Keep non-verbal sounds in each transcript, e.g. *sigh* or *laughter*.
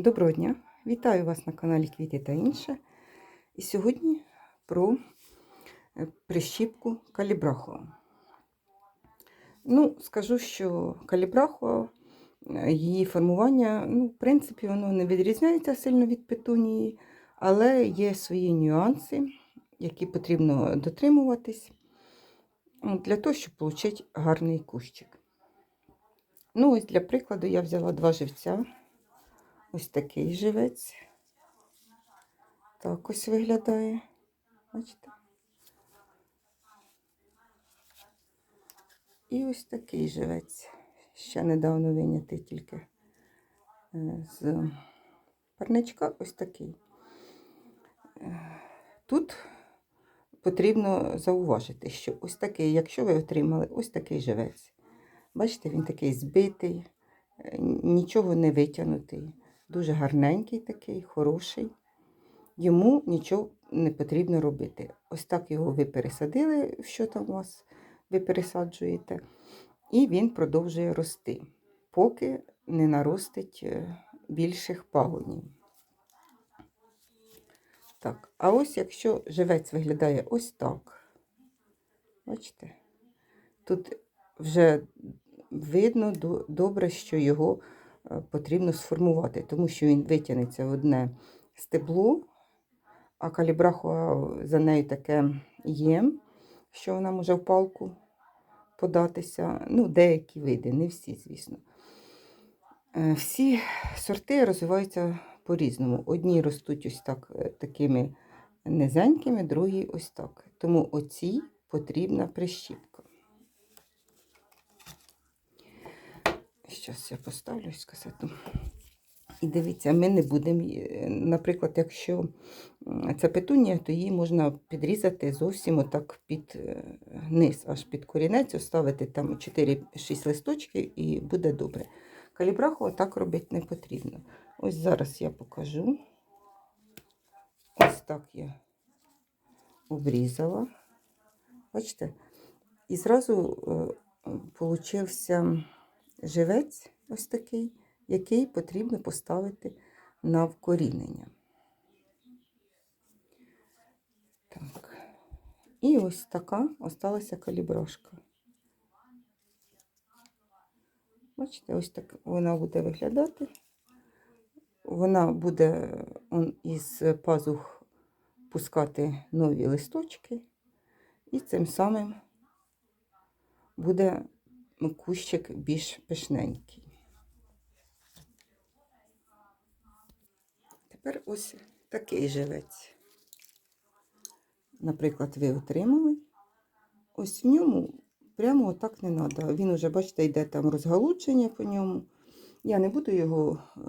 Доброго дня! Вітаю вас на каналі Квіти та інше. І сьогодні про е, прищіпку калібрахова. Ну, скажу, що калібрахова, е, її формування, ну, в принципі, воно не відрізняється сильно від петунії, але є свої нюанси, які потрібно дотримуватись для того, щоб отримати гарний кущик. Ну, ось для прикладу я взяла два живця. Ось такий живець. Так ось виглядає. Бачите? І ось такий живець. Ще недавно винятий тільки е, з парничка ось такий. Е, Тут потрібно зауважити, що ось такий, якщо ви отримали ось такий живець, бачите, він такий збитий, е, нічого не витягнутий. Дуже гарненький такий, хороший. Йому нічого не потрібно робити. Ось так його ви пересадили, що там у вас ви пересаджуєте, і він продовжує рости, поки не наростить е, більших пагонів. Так, а ось якщо живець виглядає ось так, бачите, тут вже видно добре, що його потрібно сформувати, тому що він витягнеться в одне стебло, а калібрахова за нею таке є, що вона може в палку податися. Ну, деякі види, не всі, звісно. Е, всі сорти розвиваються по-різному. Одні ростуть ось так е, такими низенькими, другі ось так. Тому оцій потрібна прищіпка. Зараз я поставлю з касету. І дивіться, ми не будемо, наприклад, якщо це петунія, то її можна підрізати зовсім отак під е, низ, аж під корінець, оставити там 4-6 листочків і буде добре. Калібраху так робити не потрібно. Ось зараз я покажу. Ось так я обрізала. Бачите? І зразу е, получився живець ось такий, який потрібно поставити на вкорінення. Так. І ось така осталася каліброшка. Бачите, ось так вона буде виглядати. Вона буде із пазух пускати нові листочки, і цим самим буде кущик більш пишненький. Тепер ось такий живець. Наприклад, ви отримали. Ось в ньому прямо отак не треба. Він вже, бачите, йде там розгалучення по ньому. Я не буду його е,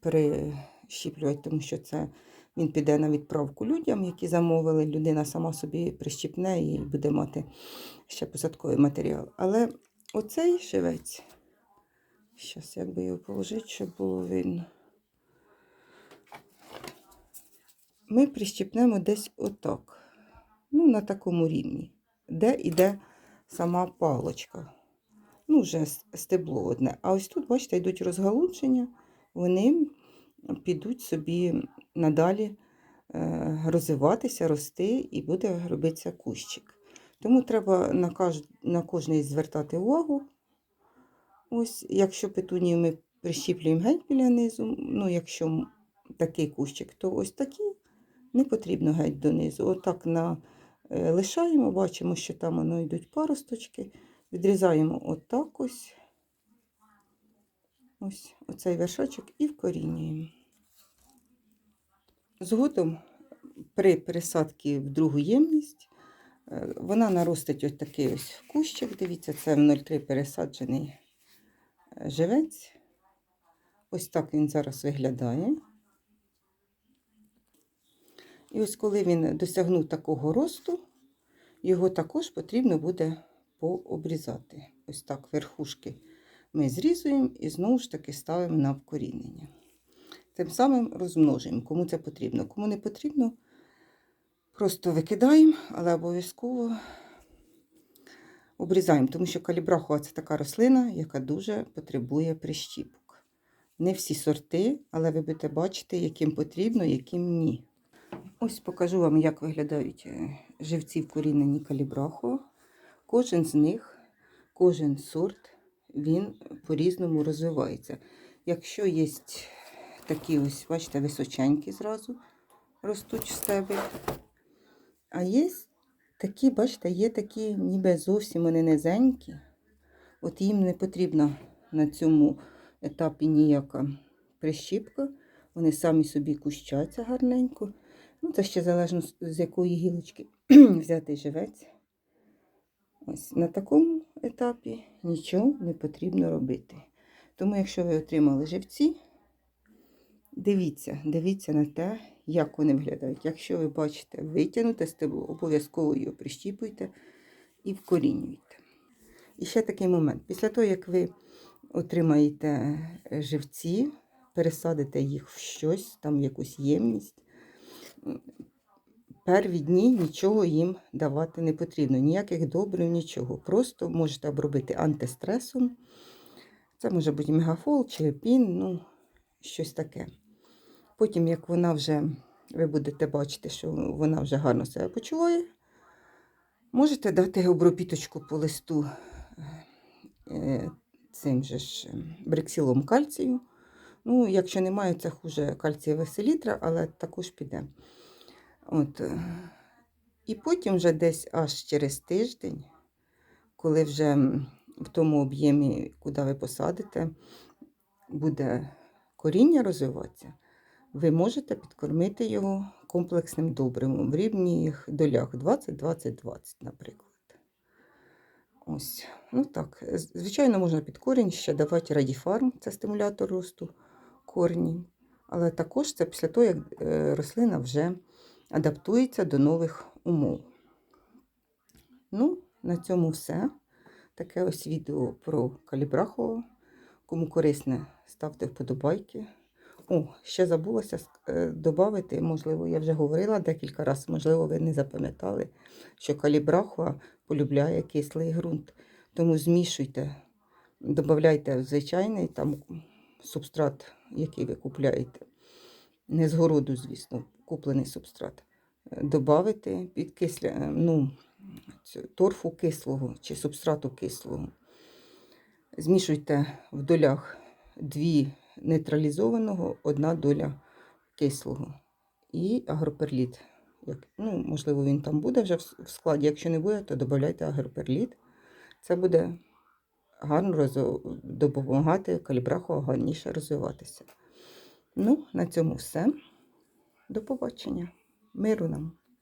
перещіплювати, тому що це він піде на відправку людям, які замовили. Людина сама собі прищіпне і буде мати ще посадковий матеріал. Але оцей шивець, зараз як би його положити, щоб було видно. Ми прищіпнемо десь отак, ну, на такому рівні, де йде сама палочка. Ну, вже стебло одне. А ось тут, бачите, йдуть розгалучення, вони підуть собі надалі е, розвиватися, рости і буде робитися кущик. Тому треба на кож... на кожний звертати увагу. Ось, Якщо петунію ми прищіплюємо геть біля низу, ну, якщо такий кущик, то ось такий не потрібно геть донизу. Отак на... Е, лишаємо, бачимо, що там воно йдуть паросточки. Відрізаємо отак ось ось оцей вершочок і вкорінюємо. Згодом при пересадці в другу ємність вона наростить ось такий ось кущик. Дивіться, це в 0,3 пересаджений е, живець. Ось так він зараз виглядає. І ось коли він досягнув такого росту, його також потрібно буде пообрізати. Ось так верхушки ми зрізуємо і знову ж таки ставимо на вкорінення. Тим самим розмножуємо, кому це потрібно. Кому не потрібно, Просто викидаємо, але обов'язково обрізаємо, тому що калібрахова це така рослина, яка дуже потребує прищіпок. Не всі сорти, але ви будете бачити, яким потрібно, яким ні. Ось покажу вам, як виглядають е, живці вкорінені калібрахо. Кожен з них, кожен сорт, він по-різному розвивається. Якщо є такі ось, бачите, височенькі зразу ростуть в стебель. А є такі, бачите, є такі ніби зовсім вони низенькі. От їм не потрібна на цьому етапі ніяка прищіпка. Вони самі собі кущаться гарненько. Ну, це ще залежно з- якої гілочки *clears throat* взяти живець. Ось на такому етапі нічого не потрібно робити. Тому, якщо ви отримали живці, дивіться, дивіться на те, як вони виглядають. Якщо ви бачите витягнуте стебло, обов'язково його прищіпуйте і вкорінюйте. І ще такий момент. Після того, як ви отримаєте е, живці, пересадите їх в щось, там якусь ємність, перві дні нічого їм давати не потрібно, ніяких добрив, нічого. Просто можете обробити антистресом. Це може бути мегафол чи пін, ну, щось таке. Потім, як вона вже, ви будете бачити, що вона вже гарно себе почуває, можете дати обробіточку по листу е, цим же ж е, бриксілом кальцію. Ну, якщо немає, це хуже кальцієва селітра, але також піде. От. е, І потім вже десь аж через тиждень, коли вже в тому об'ємі, куди ви посадите, буде коріння розвиватися, ви можете підкормити його комплексним добривом в рівних долях 20-20-20, наприклад. Ось, ну так. Звичайно, можна під корінь ще давати радіфарм, це стимулятор росту корні. Але також це після того, як е, рослина вже адаптується до нових умов. Ну, на цьому все. Таке ось відео про калібрахову. Кому корисне, ставте вподобайки. О, ще забулося додати, можливо, я вже говорила декілька разів, можливо, ви не запам'ятали, що калібрахова полюбляє кислий ґрунт. Тому змішуйте, додавайте звичайний там субстрат, який ви купляєте. Не з городу, звісно, куплений субстрат. Добавити підкисля, е, ну, торфу кислого чи субстрату кислого. Змішуйте в долях дві нейтралізованого, одна доля кислого. І агроперліт. Ну, можливо, він там буде вже в складі. Якщо не буде, то додавайте агроперліт. Це буде гарно роз- допомагати калібраху гарніше розвиватися. Ну, на цьому все. До побачення. Миру нам!